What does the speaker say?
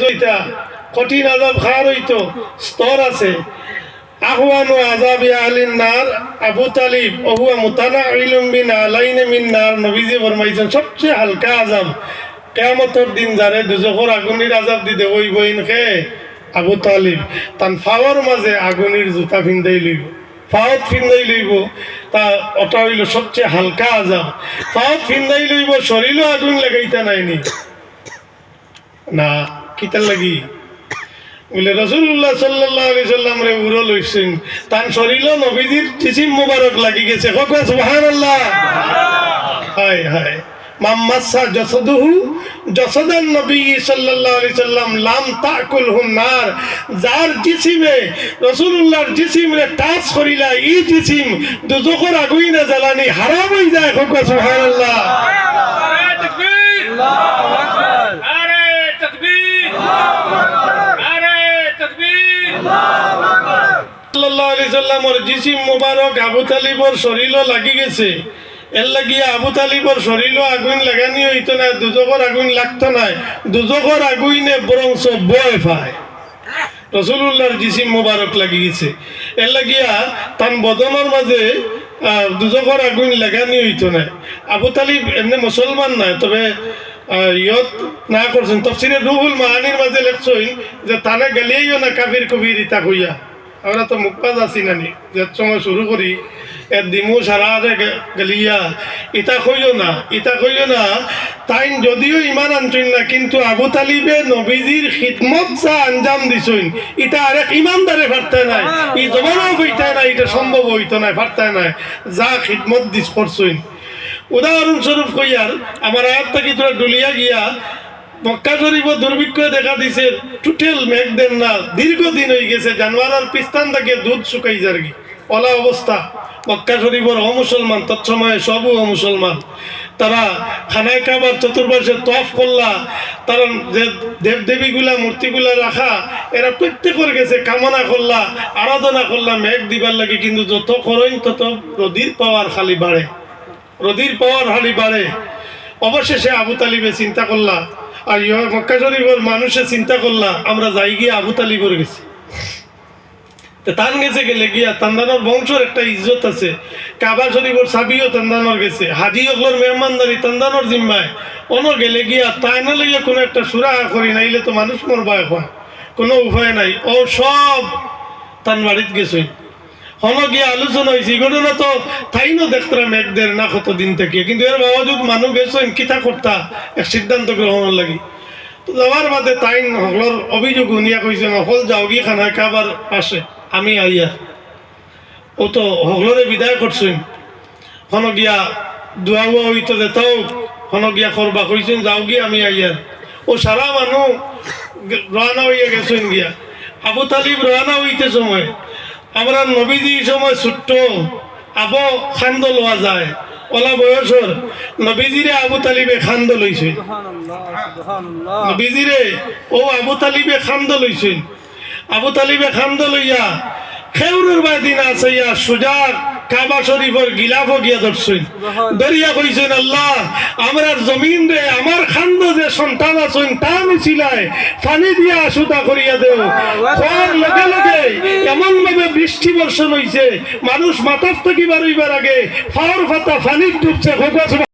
জইতা, কঠিন আজাব খাওয়ার হইতো স্তর আছে। সবচেয়ে হালকা আজাব কেয়ামতর দিন যারে দুজখর আগুনের আজাব দিতে ওই বইন খে আবু তালিব। তান ফাওয়ার মাঝে আগুনের জুতা ফিন্দাই লইব। ফাওয়াত ফিন্দাই লইব। তা ওটা হইল সবচেয়ে হালকা আজাব। ফাওয়াত ফিন্দাই লইব শরীরও আগুন লাগাইতা নাইনি। না কিতার লাগি। বলে রসুল্লাহ সাল্লাহ আলি সাল্লাম রে উড়ো লইছেন তার শরীরও নবীজির চিচিম মুবারক লাগি গেছে। হোক সুবহান আল্লাহ হায় হায়। মাম্মাসা জসদুহু জসদান নবী সাল্লাল্লাহু আলাইহি সাল্লাম লাম তাকুল নার। যার জিসিমে, রাসূলুল্লাহর জিসিমে টাচ করিলা, ই জিসিম দুজখর আগুই না জ্বালানি হারাম হই যায়। হোক সুবহানাল্লাহ। নারে তাকবীর নারে তাকবীর নারে তাকবীর সাল্লাল্লাহু আলাইহি সাল্লামর জিসিম মুবারক আবু তালিবর শরীরও লাগি গেছে। এর লাগিয়া আবু তালিবর শরীরও আগুন লাগানি হইতো না দুজখর আগুন লাগতো না দুজখর আগুইনে বরংস বয় পায়। রসুল্লাহর জিসিম মুবারক লাগি গেছে। এর লাগিয়া তান বদনের মাঝে আহ, দুজখর আগুন লাগানি হইতো না আবু তালিব এমনি মুসলমান নাই তবে ইয়ত না করছেন। তফসিরে রুহুল মাহানির মাঝে লেখছই যে তানে গেলেইও না কাবির কবির ইতা হইয়া আমরা তো মুখপাজ আছি নানি। যে সময় শুরু করি এর দিমু সারা গেলিয়া, ইতা কইও না, ইতা কইও না তাই যদিও ইমান আনছইন না, কিন্তু আবু তালিবে নবীজির খিদমত যা আঞ্জাম দিছইন ইটা আরেক ইমানদারে ফারতে নাই, ই জমানাও কইতে নাই এটা সম্ভব হইতো না ফারতে নাই, যা খিদমত দিস করছইন উদাহরণস্বরূপ কইয়ার আমার আয়াত থাকি তোরা ডুলিয়া গিয়া মক্কা শরীফ দুর্ভিক্ষ দেখা দিছে। টুটেল মেঘ দেন না। দীর্ঘদিন হয়ে গেছে, জানোয়ারের পিস্তান থেকে দুধ শুকাই যারগি অলা অবস্থা। মক্কা শরীফের অমুসলমান, তৎসময়ে সবও অমুসলমান। তারা খানায় কাবার চতুর্পাশে তফ করলা। তারা যে দেবদেবীগুলা, মূর্তিগুলা রাখা, এরা প্রত্যেকের গেছে কামনা করলা, আরাধনা করলা, মেঘ দিবার লাগে। কিন্তু যত করইন তত নদীর পাওয়ার খালি বাড়ে। রদির পাওয়ার হালি বাড়ে। অবশেষে আবু তালিবে চিন্তা করলা, আর মক্কা শরীফের মানুষে চিন্তা করলা, আমরা যাই গিয়ে আবু তালিবর গেছি। তান গেছে গেলে গিয়া তান্দানোর বংশর একটা ইজ্জত আছে। কাবা শরীফর সাবিও তান্দানোর গেছে। হাজি অগলোর মেহমানদারি তান্দানোর জিম্মায়। অন গেলে গিয়া তাই না লইয়া কোনো একটা সুরাহা করি, নাইলে তো মানুষ মরবা এখন। কোনো উপায় নাই। ও সব তান বাড়িত গেছই হন গিয়ে আলোচনা হয়েছে। ঘটনা তো তাইনও দেখতাম একদের না কত দিন থেকে। কিন্তু এর বাবাজুদ মানুষ গেছেন কিতা করতা, এক সিদ্ধান্ত গ্রহণের লাগি। তো যাওয়ার বাদে তাইন হকলর অভিযোগ শুনিয়া কইছেন হল যাও গিয়ে খানায় খাবার পাশে, আমি আইয়া। ও তো হকলরে বিদায় করছেন। হন গিয়া দুয়াও হইতো যেতাও, হন গিয়া করবা কইছেন, যাও গিয়ে আমি আইয়ার ও সারা মানুষ রানা হইয়া গেছেন গিয়া। আবু তালিব রানা হইতে সময় আমরা নবীজি সময় ছোট্ট আবো খান্দ লওয়া যায়। ওলা বয়সর নবীজিরে আবু তালিবে খান্দ লইছে নবীজিরে ও আবু তালিবে খান্দ লইছেন আবু তালিবে খান্দ লইয়া খেউরের বাদিন আসাইয়া সুজার কাবা শরীফের গিলাফ গিয়া ধরছেন দরিয়া কইছেন আল্লাহ আমার জমিন রে আমার খান্দ যে সন্তান আছেন তা মিছিলায় পানি দিয়া সুতা করিয়া দেও। খোয়ার লগে লগে এমন ভাবে বৃষ্টি বর্ষণ হয়েছে মানুষ মাথার থেকে বারইবার আগে ফাওয়ার ফাতা ফানির ডুবছে